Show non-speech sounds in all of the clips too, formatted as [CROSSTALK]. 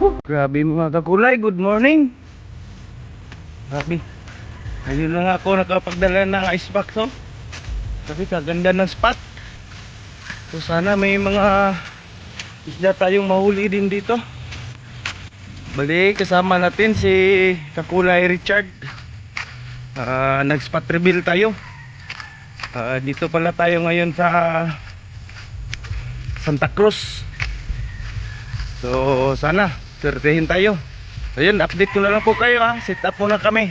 Grabe mga kakulay, good morning. Grabe. Ngayon lang ako nakapagdala ng ice box oh. Grabe kaganda ng spot. So sana may mga isda tayong mahuli din dito. Bali kasama natin si Kakulay Richard. Ah, nag-spot reveal tayo. Ah, dito pala tayo ngayon sa Santa Cruz. So sana Swertehin tayo. Ayun, update ko na lang po kayo ha. Set up muna kami.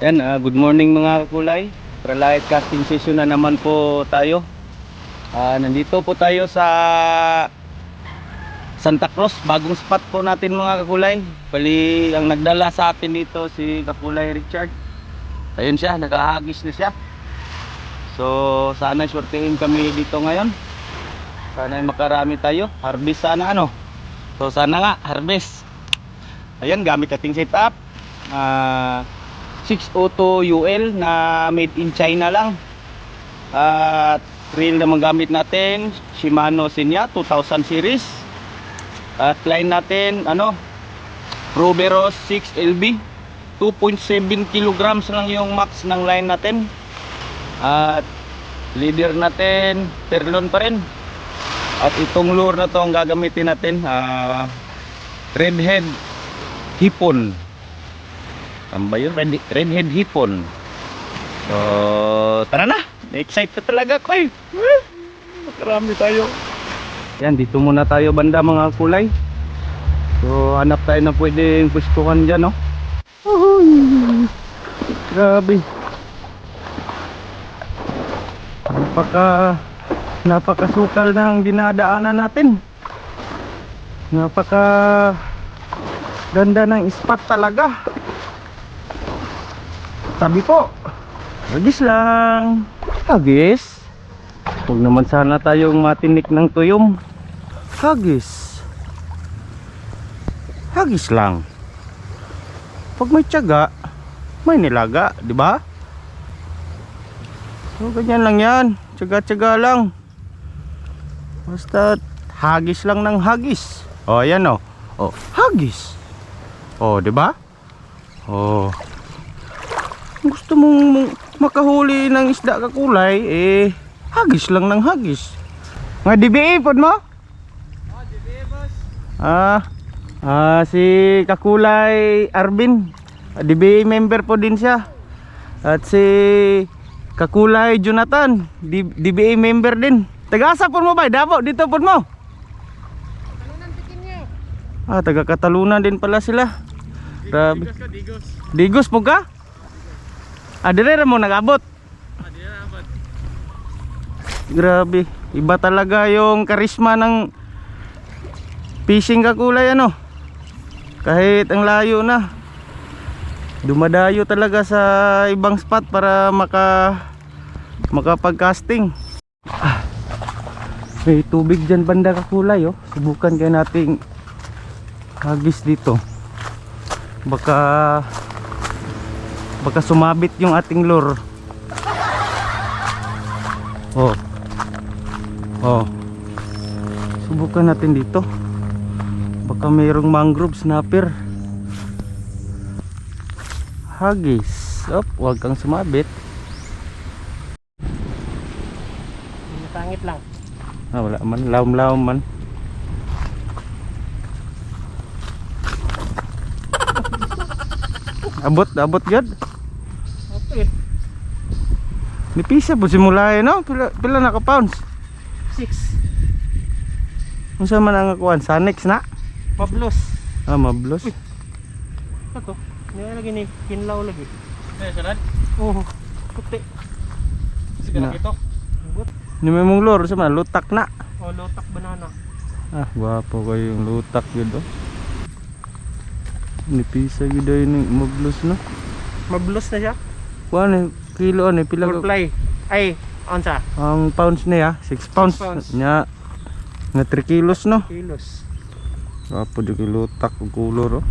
Yan, ah, good morning mga kakulay. Pralight casting session na naman po tayo. Ah, nandito po tayo sa Santa Cruz, bagong spot po natin mga kakulay. Bali, ang nagdala sa atin dito si Kakulay Richard. Ayun siya, nakahagis na siya. So, sana swertehin kami dito ngayon. Sana makarami tayo. Harvest sana ano. So sana nga harvest. Ayan gamit ating setup. Ah 602 UL na made in China lang. At reel naman gamit natin Shimano Xenia 2000 series. At line natin ano Proveros 6 LB 2.7 kilograms lang yung max ng line natin. At leader natin Terlon pa rin. At itong lure na to ang gagamitin natin ah redhead hipon. Ano ba yun? Red, redhead hipon. So, tara na! Excited talaga ako eh! Makarami tayo. Yan, dito muna tayo banda mga kulay. So, hanap tayo na pwedeng pwestuhan dyan, no? Uhuy! Grabe. Napaka napakasukal ng dinadaanan natin. Napaka ganda ng spot talaga. Sabi po hagis lang. Hagis? Huwag naman sana tayong matinik ng tuyom. Hagis. Hagis lang. Pag may tiyaga may nilaga di ba? So ganyan lang yan. Tiyaga tiyaga lang Basta hagis lang ng hagis. Oh, ayan oh. Oh, hagis. Oh, 'di ba? Oh. Gusto mong makahuli ng isda kakulay, eh hagis lang ng hagis. Nga DBA pod mo? Oh, DBA boss. Ah, ah si Kakulay Arvin. Ah, DBA member po din siya. At si Kakulay Jonathan, DBA member din. Taga-asa po mo ba? Davao, dito po mo. Talunan pikin niyo. Ah, taga Katalunan din pala sila. Grabe. Digos ka, digos. Digos po ka? Ah, dire ra mo nag-abot. Ah, di na abad. Grabe. Iba talaga yung karisma ng fishing kakulay ano. Kahit ang layo na. Dumadayo talaga sa ibang spot para maka makapag-casting. May tubig dyan banda kakulay oh. Subukan kaya nating hagis dito. Baka baka sumabit yung ating lure. Oh. Oh. Subukan natin dito. Baka mayroong mangrove snapper. Hagis. Op, wag kang sumabit. Matangit lang. Ah, wala man. Laom-laom man. Abot, abot gad. Okay. Nipisa po simula eh, no? Pila, pila naka pounds. Six. Unsa man ang kuan? Sanex na? Pablos. Ah, mablos. Ito. Nilalagay ni kinlaw lagi. Eh, sunod? Oo. Puti. Sige Na. lang ito. Gut. Ni may mong lure sa man lutak na. O, lotak banana. Ah, gwapo kayo yung lutak yun oh. Nipisa yun daw yung mablos no. Mablos na siya. Kuan eh, kilo ano, pila Full ka- play. Ay, onsa. Ang pounds niya, 6 pounds. pounds. Nya nga 3 kilos no. Kilos. Gwapo di lutak ug kulor oh.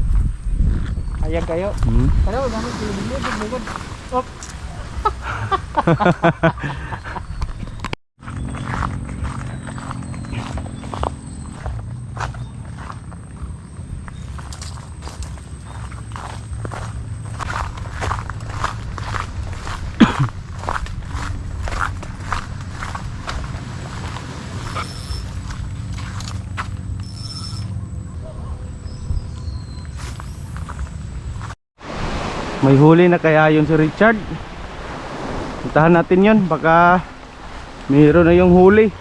Ayag kayo. Hmm. Pero, gamit bilibili. Bugod. Op. [LAUGHS] May huli na kaya yun si Richard. Puntahan natin yun. Baka mayroon na yung huli.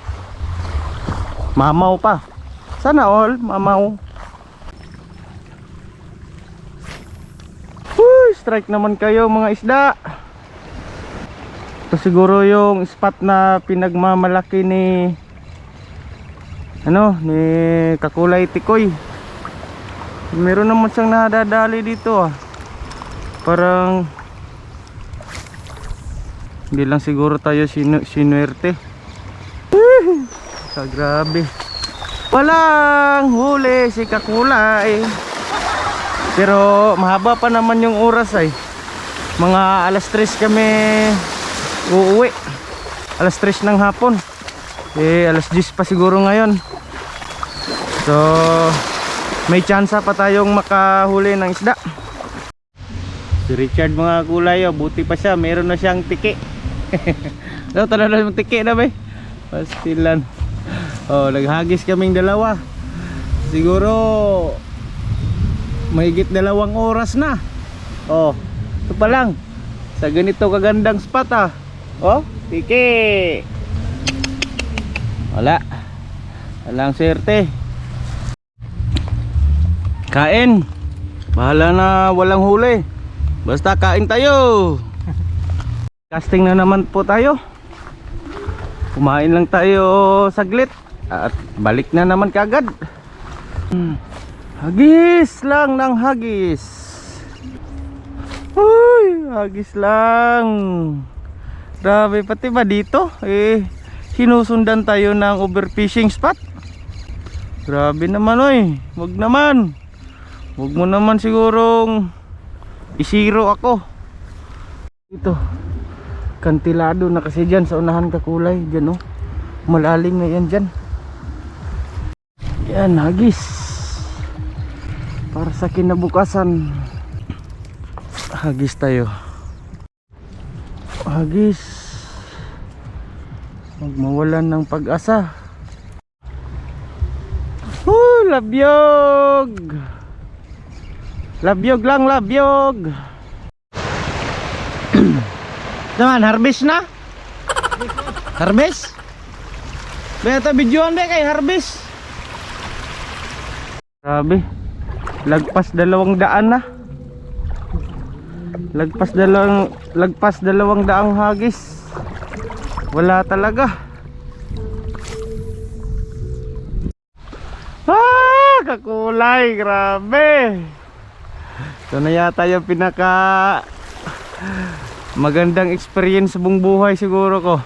Mamaw pa. Sana all, mamaw. Uy, strike naman kayo mga isda. Ito siguro yung spot na pinagmamalaki ni ano, ni Kakulay Tikoy. Meron naman siyang nadadali dito ah. Parang hindi lang siguro tayo sinu sinuerte. Sa grabe. Walang huli si Kakulay. Pero mahaba pa naman yung oras ay. Mga alas 3 kami uuwi. Alas 3 ng hapon. Eh alas 10 pa siguro ngayon. So may tsansa pa tayong makahuli ng isda. Si Richard mga kulay, oh, buti pa siya, meron na siyang tiki. [LAUGHS] Ano tala na yung tiki na ba? Pastilan. Oh, naghagis kaming dalawa. Siguro mahigit dalawang oras na. Oh, ito pa lang. Sa ganito kagandang spot ah. Oh, tiki. Wala. Walang swerte. Kain. Bahala na walang huli. Basta kain tayo. Casting na naman po tayo. Kumain lang tayo saglit at balik na naman kagad. Hagis lang ng hagis. Uy, hagis lang. Grabe pati ba dito? Eh, sinusundan tayo ng overfishing spot. Grabe naman oy. Wag naman. Wag mo naman sigurong isiro ako. Ito. Kantilado na kasi dyan sa unahan kakulay. Dyan oh. Malalim na yan dyan. Yan, hagis. Para sa kinabukasan. Hagis tayo. Hagis. Huwag mawalan ng pag-asa. Oh, labyog. Labyog lang, labyog. [CLEARS THROAT] Naman, harvest na? Harvest? Beta videoan be kay harvest. Grabe. Lagpas dalawang daan na. Lagpas dalawang lagpas dalawang daang hagis. Wala talaga. Ah, kakulay, grabe. Ito na yata yung pinaka magandang experience sa buong buhay siguro ko.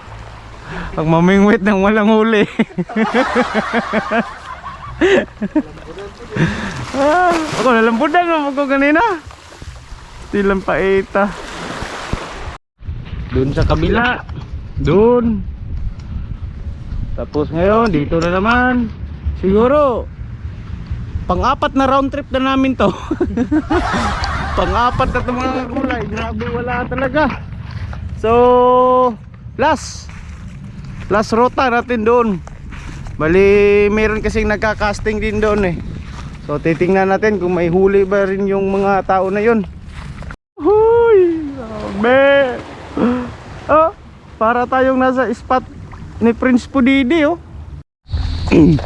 Pag mamingwit ng walang huli. [LAUGHS] ah, ako nalambudan mo ako kanina. Tilang paita. Doon sa kabila. Doon. Tapos ngayon, dito na naman. Siguro, pang-apat na round trip na namin to. [LAUGHS] pang-apat na to mga kulay. Grabe, wala talaga. So, last. Last rota natin doon. Bali, meron kasing nagka-casting din doon eh. So, titingnan natin kung may huli ba rin yung mga tao na yun. Huy! Grabe! [GASPS] Oh, para tayong nasa spot ni Prince Pudidi oh. [CLEARS THROAT]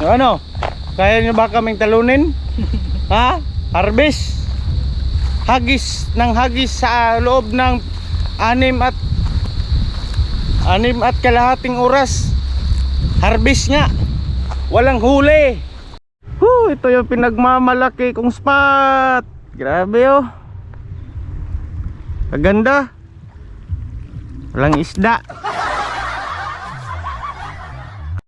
Ano? Kaya nyo ba kaming talunin? [LAUGHS] ha? Harvest? Hagis ng hagis sa loob ng anim at anim at kalahating oras. Harvest nga. Walang huli. Huh, ito yung pinagmamalaki kong spot. Grabe oh. Kaganda. Walang isda.